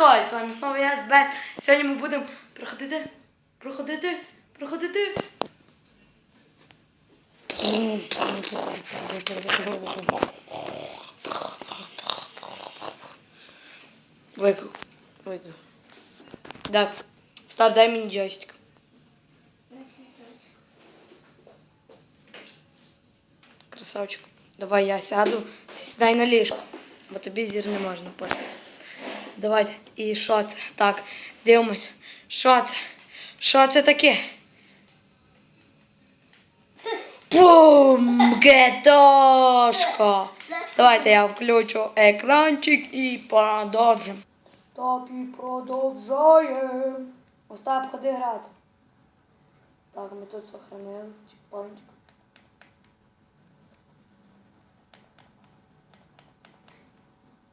Здравствуй! З вами знову я Збес. Сьогодні ми будемо проходити, проходити, проходити. Вику, вику. Так, став, дай мені джойстик. Красавчик. Давай я сяду. Ти сідай на ліжко, бо тобі зір не можна пити. Давайте. І що це? Так, дивимось. Що це? Що це таке? Бум! Гетошка! Давайте я включу екранчик і продовжимо. Так і продовжаємо. Остап, ходи грати. Так, ми тут сохранились. Чекпоінтик.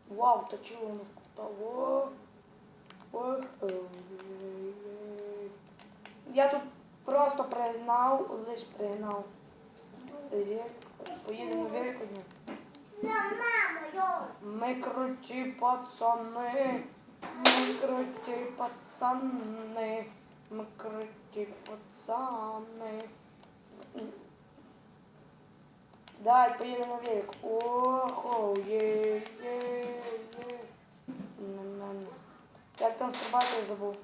Вау, точило у нас Я тут просто пригнав, лиш пригнав. Поїдемо велику дню. Ми круті пацани. Ми круті пацани. Ми круті пацани. Давай, поїдемо велик. Охо, є, є. Як там стрибати, я забув.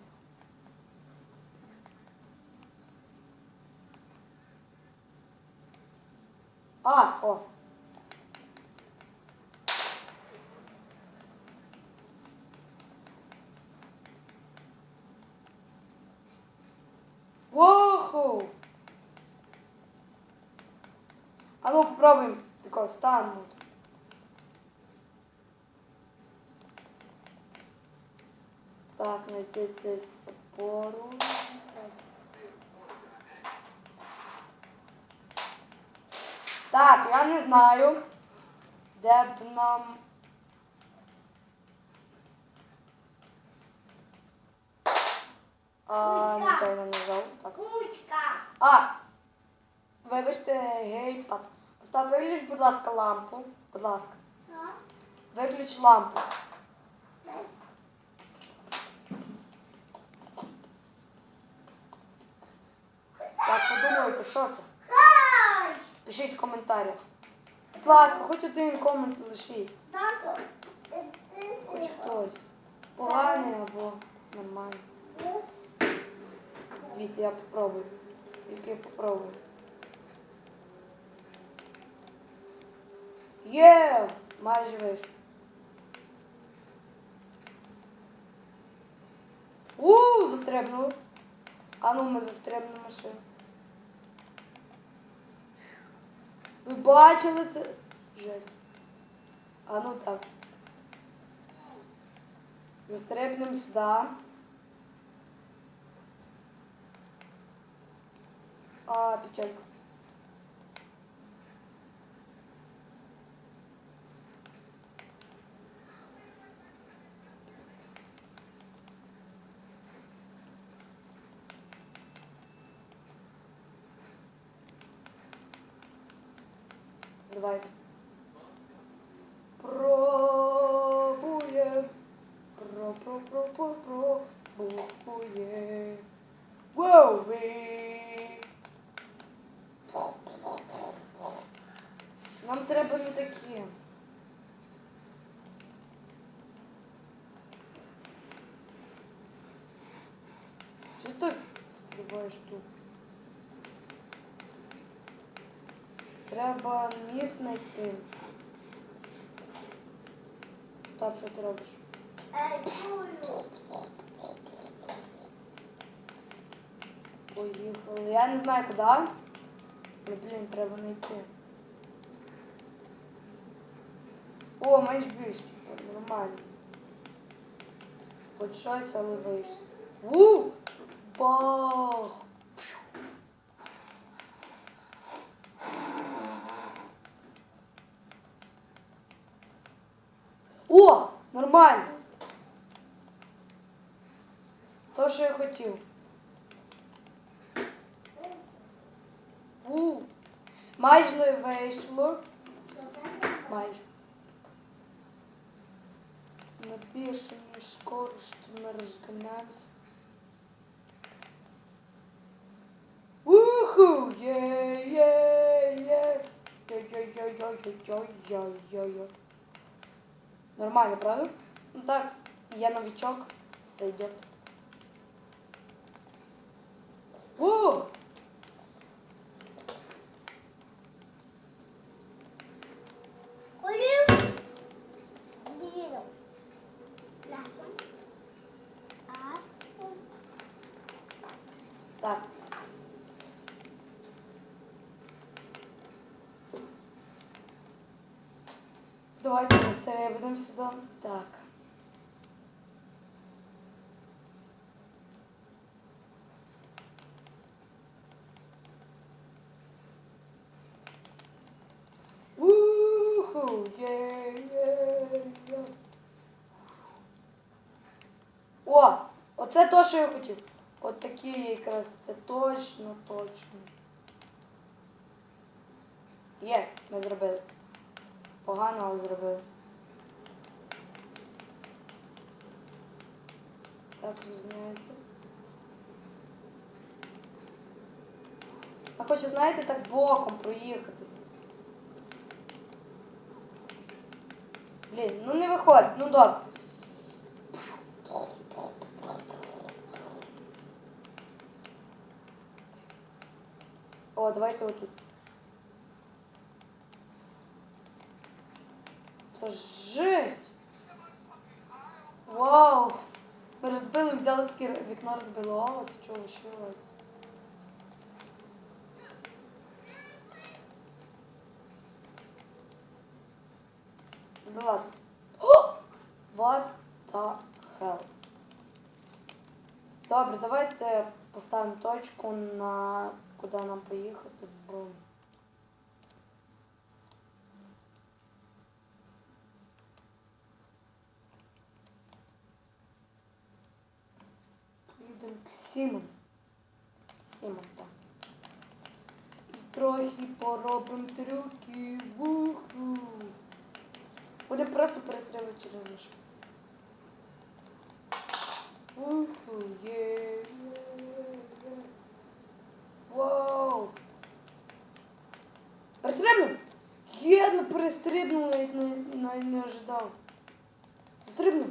А, о. Охо. А ну попробуем такого стануть. Так, знайти десь опору. Так. Я не знаю, де б нам. А, нічого не нажав. Так. А! Вибачте, гейпад. Постав, виключ, будь ласка, лампу. Будь ласка. Виключ лампу. Подумайте, що це? Пишіть в коментарях. Будь ласка, хоч один комент лишіть. Хоч хтось. Поганий або нормальний. Дивіться, я попробую. Тільки я попробую. Є! Майже вийшло. У, застрибнули. А ну ми застрибнемо ще. Ви бачили це? Жесть. А ну так. Застрибнемо сюди. А, печалька. Давайте. Пробує. Про, про, про, про, пробує. Воу, ви. Нам треба не такі. Що ти стрибаєш тут? Треба міст знайти. Став, що ти робиш? Поїхали. Я не знаю куди. Але, блін, треба знайти. О, маєш більше. Нормально. Хоч щось, але вийшло. У! Бах! Хотів. У! Майже вийшло. Майже. на бешеной скорости мы разгоняемся. Уху! Е-е-е! Ой-ой-ой-ой-ой-ой-ой-ой. Нормально, правда? Ну так, я новичок, сойдет. О! Так. Давайте застрибнемо сюди. Так. О! Оце то, що я хотів. От такі якраз це точно, точно. Єс, ми зробили це. Погано, але зробили. Так, розняюся. Я хочу, знаєте, так боком проїхатися. Блін, ну не виходить, ну добре. О, давайте отут. Це жесть! Вау! Ми розбили, взяли таке вікно розбили. О, ти чого лишилось? Ну ладно. О! What the hell? Добре, давайте поставимо точку на куди нам поїхати, бо. Поїдемо к Сімон. Сімон, так. І трохи поробимо трюки. Вуху. Буде просто перестрілювати через є. Вау! Перестрибнув! Є, ми перестрибнули, навіть не, навіть не ожидав. Стрибнув.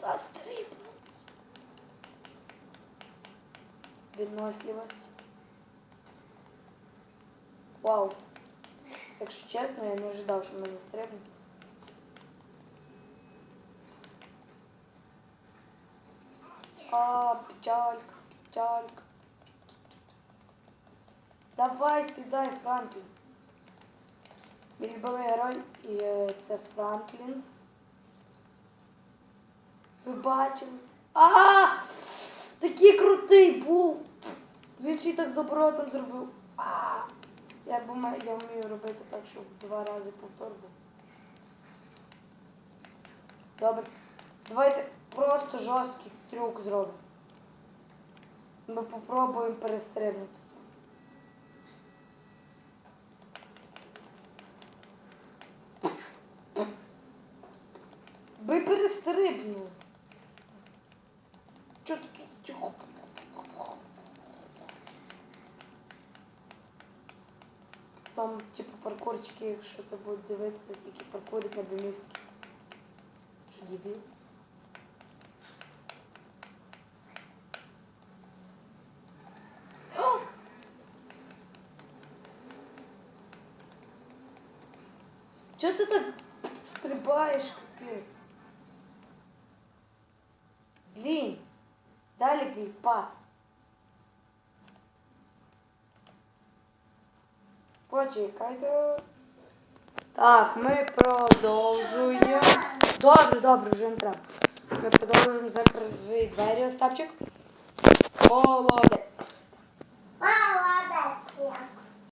Застрибнув. Відносливість. Вау. Якщо чесно, я не ожидав, що ми застрибнемо. А, печалька, печалька. Давай сідай, Франклін. Мій любимий герой і е, це Франклін. Ви бачили це? А! Такий крутий був! Він ще й так з оборотом зробив. А! Я, б я вмію робити так, щоб два рази повтор був. Добре. Давайте просто жорсткий трюк зробимо. Ми попробуємо перестрибнути це. Ви перестрибнули. Чо таке? Тихо. Там, типу, паркурчики, якщо це будуть дивитися, які паркурять на бімістки. Що дебіл? Чого ти так стрибаєш, капець? Блін. Далі гейпад. Почекайте. Так, ми продовжуємо. Добре, добре, вже не треба. Ми продовжуємо закрити двері, Остапчик. Молодець.